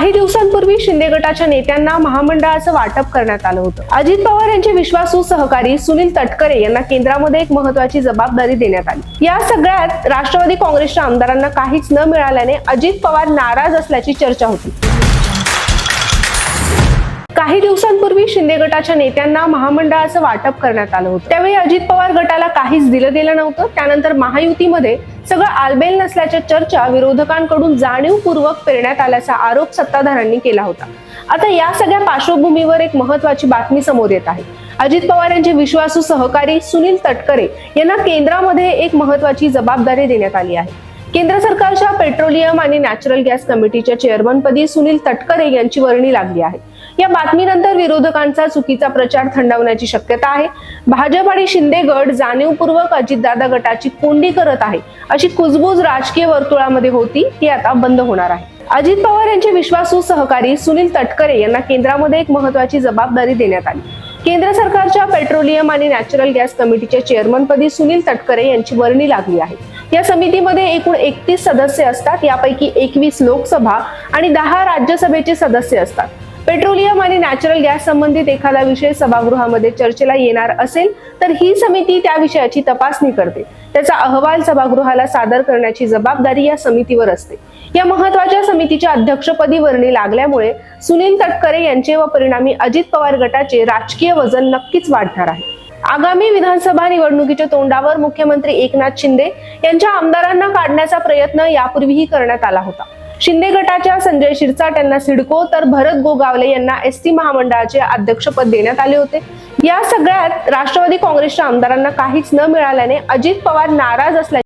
काही दिवसांपूर्वी शिंदे गटाच्या नेत्यांना महामंडळाचं वाटप करण्यात आलं होतं. अजित पवार यांचे विश्वासू सहकारी सुनील तटकरे यांना केंद्रामध्ये एक महत्वाची जबाबदारी देण्यात आली. या सगळ्यात राष्ट्रवादी काँग्रेसच्या आमदारांना काहीच न मिळाल्याने अजित पवार नाराज असल्याची चर्चा होती. काही दिवसांपूर्वी शिंदे गटाच्या नेत्यांना महामंडळाचं वाटप करण्यात आलं होतं. त्यावेळी अजित पवार गटाला काहीच दिलं गेलं नव्हतं. त्यानंतर महायुतीमध्ये सगळं आलबेल नसल्याच्या चर्चा विरोधकांकडून जाणीवपूर्वक पेरण्यात आल्याचा आरोप सत्ताधाऱ्यांनी केला होता. आता या सगळ्या पार्श्वभूमीवर एक महत्वाची बातमी समोर येत आहे. अजित पवार यांचे विश्वासू सहकारी सुनील तटकरे यांना केंद्रामध्ये एक महत्वाची जबाबदारी देण्यात आली आहे. केंद्र सरकारच्या पेट्रोलियम आणि नॅचरल गॅस कमिटीच्या चेअरमनपदी सुनील तटकरे यांची वर्णी लागली आहे. या बातमीनंतर विरोधकांचा चुकीचा प्रचार थंडावण्याची शक्यता आहे. भाजप आणि शिंदे गट जाणीवपूर्वक अजितदादा गटाची कोंडी करत आहे. अशी कुजबूज राजकीय वर्तुळामध्ये होती ती आता बंद होणार आहे. अजित पवार यांचे विश्वासू सहकारी सुनील तटकरे यांना केंद्रामध्ये एक महत्वाची जबाबदारी देण्यात आली. केंद्र सरकारच्या पेट्रोलियम आणि नॅचरल गॅस कमिटीच्या चेअरमनपदी सुनील तटकरे यांची वर्णी लागली आहे. या समितीमध्ये एकूण एकतीस सदस्य असतात यापैकी एकवीस लोकसभा आणि दहा राज्यसभेचे सदस्य असतात. पेट्रोलियम आणि नॅचरल गॅस संबंधित एखादा विषय सभागृहामध्ये चर्चेला येणार असेल तर ही समिती त्या विषयाची तपासणी करते. त्याचा अहवाल सभागृहाला सादर करण्याची जबाबदारी या समितीवर असते. या महत्त्वाच्या समितीच्या अध्यक्षपदी वर्णी लागल्यामुळे सुनील तटकरे यांचे व परिणामी अजित पवार गटाचे राजकीय वजन नक्कीच वाढणार आहे. आगामी विधानसभा निवडणुकीच्या तोंडावर मुख्यमंत्री एकनाथ शिंदे यांच्या आमदारांना काढण्याचा प्रयत्न यापूर्वीही करण्यात आला होता. शिंदे गटाच्या संजय शिरसाट यांना सिडको तर भरत गोगावले यांना एस टी महामंडळाचे अध्यक्षपद देण्यात आले होते. या सगळ्यात राष्ट्रवादी काँग्रेसच्या आमदारांना काहीच न मिळाल्याने अजित पवार नाराज असल्याचे